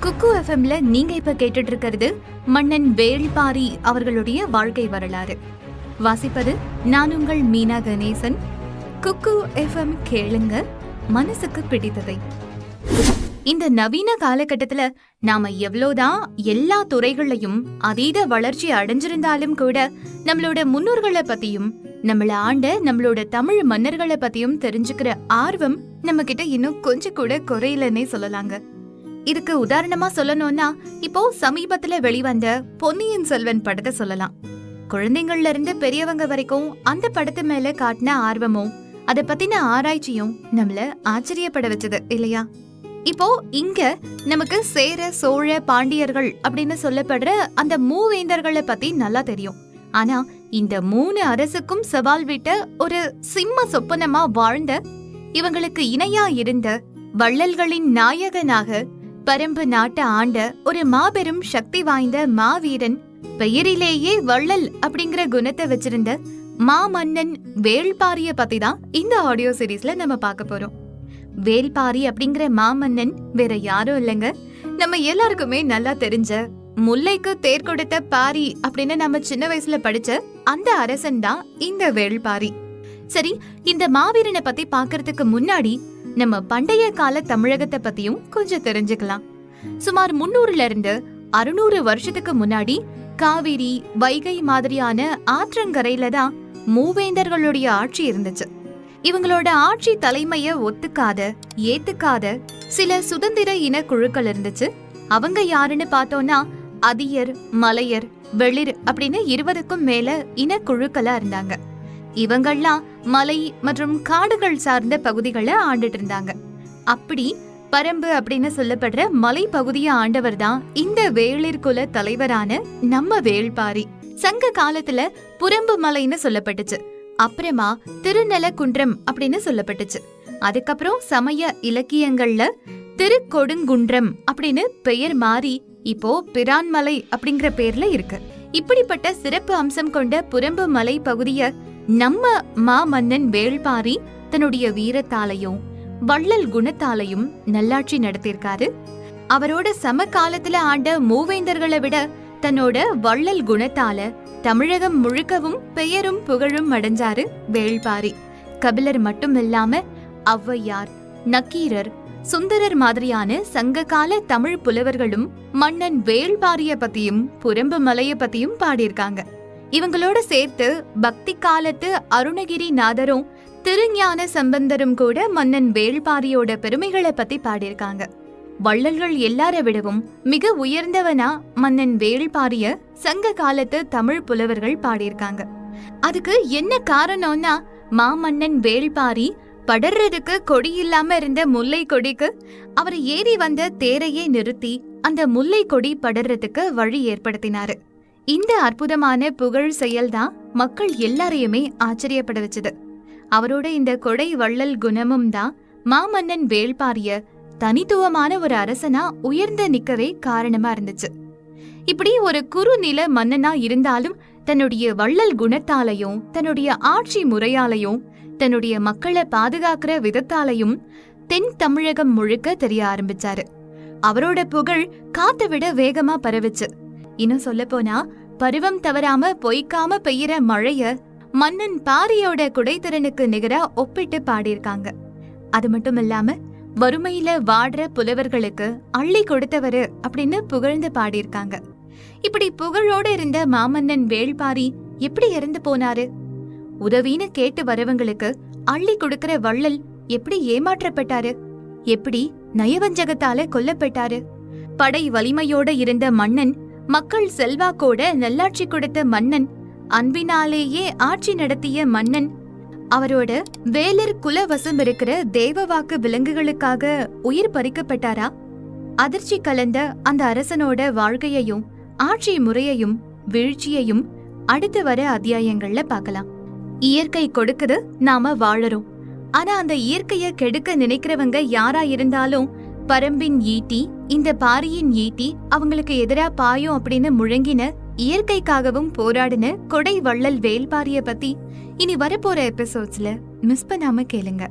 குக்கு எஃப்எம்ல நீங்க இப்ப கேட்டுட்டு இருக்கிறது மன்னன் வேள்பாரி அவர்களுடைய வாழ்க்கை வரலாறு. வாசிப்பது நான் உங்கள் மீனா கணேசன். குக்கு எஃப்எம் கேளுங்க மனசுக்கு பிடித்ததை. இந்த நவீன காலகட்டத்துல நாம எவ்வளவுதான் எல்லா துறைகளையும் அதீத வளர்ச்சி அடைஞ்சிருந்தாலும் கூட நம்மளோட முன்னோர்களை பத்தியும் நம்மள ஆண்ட நம்மளோட தமிழ் மன்னர்களை பத்தியும் தெரிஞ்சுக்கிற ஆர்வம் நம்ம கிட்ட இன்னும் கொஞ்சம் கூட குறையிலன்னே சொல்லலாங்க. இதுக்கு உதாரணமா சொல்லணும்னா இப்போ சமீபத்துல வெளிவந்த பொன்னியின் செல்வன் படத்தை சொல்லலாம். குழந்தைங்கள்ல இருந்து பெரியவங்க வரைக்கும் அந்த படத்து மேல காட்டின ஆர்வமும் அதை பத்தின ஆராய்ச்சியும் நம்மள ஆச்சரியப்பட வச்சது இல்லையா? இப்போ இங்க நமக்கு சேர சோழ பாண்டியர்கள் அப்படின்னு சொல்லப்படுற அந்த மூவேந்தர்களை பத்தி நல்லா தெரியும். ஆனா இந்த மூணு அரசுக்கும் சவால் விட்ட ஒரு சிம்ம சொப்பனமா வாழ்ந்த இவங்களுக்கு இணையா இருந்த வள்ளல்களின் நாயகனாக பரம்பு நாட்டை ஆண்ட ஒரு மாபெரும் சக்தி வாய்ந்த மாவீரன் பெயரிலேயே வள்ளல் அப்படிங்கிற குணத்தை வச்சிருந்த மாமன்னன் வேள்பாரிய பத்தி தான் இந்த ஆடியோ சீரீஸ்ல நம்ம பார்க்க போறோம். வேல்பாரி அப்படிங்கிற மாமன்னன் வேற யாரும் இல்லைங்க. நம்ம எல்லாருக்குமே நல்லா தெரிஞ்ச முல்லைக்கு தேர் கொடுத்த பாரி அப்படின்னு நம்ம சின்ன வயசுல படிச்ச அந்த அரசன் தான் இந்த வேள்பாரி. சரி இந்த மாவீரனை பத்தி பாக்குறதுக்கு முன்னாடி நம்ம பண்டைய கால தமிழகத்தை பத்தியும் கொஞ்சம் தெரிஞ்சுக்கலாம். சுமார் முன்னூறுல இருந்து அறுநூறு வருஷத்துக்கு முன்னாடி காவிரி வைகை மாதிரியான ஆற்றங்கரையில தான் மூவேந்தர்களுடைய ஆட்சி இருந்துச்சு. இவங்களோட ஆட்சி தலைமைய ஒத்துக்காத ஏத்துக்காத சில சுதந்திர இன குழுக்கள் இருந்துச்சு. அவங்க யாருன்னு பார்த்தோம்னா அதியர் மலையர் வெளிர் அப்படின்னு இருபதுக்கும் மேல இன குழுக்களா இருந்தாங்க. இவங்கெல்லாம் மலை மற்றும் காடுகள் சார்ந்த பகுதிகளை ஆண்டுட்டு இருந்தாங்க. அப்படி பரம்பு அப்படின்னு சொல்லப்படுற மலை பகுதியை ஆண்டவர் தான் இந்த வேளிர் குல தலைவரான நம்ம வேள்பாரி. சங்க காலத்துல புறம்பு மலைன்னு சொல்லப்பட்டுச்சு. அப்புறமா திருநலக்குன்றம் அப்படின்னு சொல்லப்பட்டுச்சு. அதுக்கப்புறம் சமய இலக்கியங்கள்ல திருக்கொடுங்குன்றம் அப்படின்னு பெயர் மாறி இப்போ பிரான்மலை அப்படிங்கிற பேர்ல இருக்கு. இப்படிப்பட்ட சிறப்பு அம்சம் கொண்ட புறம்பு மலை பகுதிய நம்ம மாமன்னன் வேள்பாரி தன்னுடைய வீரத்தாலையும் வள்ளல் குணத்தாலையும் நல்லாட்சி நடத்தியிருக்காரு. அவரோட சமகாலத்துல ஆண்ட மூவேந்தர்களை விட தன்னோட வள்ளல் குணத்தால தமிழகம் முழுக்கவும் பெயரும் புகழும் அடைஞ்சாரு வேள்பாரி. கபிலர் மட்டும் இல்லாம ஔவையார் நக்கீரர் சுந்தரர் மாதிரியான சங்ககால தமிழ் புலவர்களும் மன்னன் வேள்பாரிய பத்தியும் புறம்பு மலைய பத்தியும் பாடியிருக்காங்க. இவங்களோட சேர்த்து பக்தி காலத்து அருணகிரி நாதரும் திருஞான சம்பந்தரும் கூட மன்னன் வேள்பாரியோட பெருமைகளை பத்தி பாடியிருக்காங்க. வள்ளல்கள் எல்லார விடவும் மிக உயர்ந்தவனா மன்னன் வேள்பாரிய சங்க காலத்து தமிழ் புலவர்கள் பாடியிருக்காங்க. அதுக்கு என்ன காரணம்னா மாமன்னன் வேள்பாரி படர்றதுக்கு கொடி இல்லாம இருந்த முல்லை கொடிக்கு அவர் ஏறி வந்த தேரையே நிறுத்தி அந்த முல்லை கொடி படர்றதுக்கு வழி ஏற்படுத்தினாரு. இந்த அற்புதமான புகழ் செயல்தான் மக்கள் எல்லாரையுமே ஆச்சரியப்பட வச்சது. அவரோட இந்த கொடை வள்ளல் குணமும் தான் மாமன்னன் வேள்பாரிய தனித்துவமான ஒரு அரசனா உயர்ந்த நிக்கவே காரணமா இருந்துச்சு. இப்படி ஒரு குறுநில மன்னனா இருந்தாலும் தன்னுடைய வள்ளல் குணத்தாலையும் தன்னுடைய ஆட்சி முறையாலையும் தன்னுடைய மக்களை பாதுகாக்கிற விதத்தாலையும் தென் தமிழகம் முழுக்க தெரிய ஆரம்பிச்சாரு. அவரோட புகழ் காத்த விட வேகமா பரவுச்சு. இன்னும் சொல்ல போனா பருவம் தவறாம பொய்க்காம பெய்யற மழைய மன்னன் பாரியோட குடைத்திறனுக்கு நிகரா ஒப்பிட்டு பாடியிருக்காங்க. அது மட்டும் இல்லாம வறுமையில வாடுற புலவர்களுக்கு அள்ளி கொடுத்தவரு அப்படின்னு புகழ்ந்து பாடியிருக்காங்க. இப்படி புகழோட இருந்த மாமன்னன் வேள்பாரி எப்படி இறந்து போனாரு? உதவின்னு கேட்டு வரவங்களுக்கு அள்ளி கொடுக்கிற வள்ளல் எப்படி ஏமாற்றப்பட்டாரு? எப்படி நயவஞ்சகத்தால கொல்லப்பட்டாரு? படை வலிமையோட இருந்த மன்னன் மக்கள் செல்வாக்கோட நல்லாட்சி கொடுத்த மன்னன் அன்பினாலேயே ஆட்சி நடத்திய மன்னன் அவரோட வேலர் குலவசம் இருக்கிற தேவவாக்கு விலங்குகளுக்காக உயிர் பறிக்கப்பட்டாரா? அதிர்ச்சி கலந்த அந்த அரசனோட வாழ்க்கையையும் ஆட்சி முறையையும் வீழ்ச்சியையும் அடுத்து வர அத்தியாயங்கள்ல பார்க்கலாம். இயற்கை கொடுக்குது நாம வாழறோம். ஆனா அந்த இயற்கைய கெடுக்க நினைக்கிறவங்க யாரா இருந்தாலும் பரம்பின் ஈட்டி இந்த பாரியின் ஈட்டி அவங்களுக்கு எதிரா பாயும் அப்படின்னு முழங்கின இயற்கைக்காகவும் போராடின கொடை வள்ளல் வேல்பாரிய பத்தி இனி வரப்போற எபிசோட்ஸ்ல மிஸ் பண்ணாம கேளுங்க.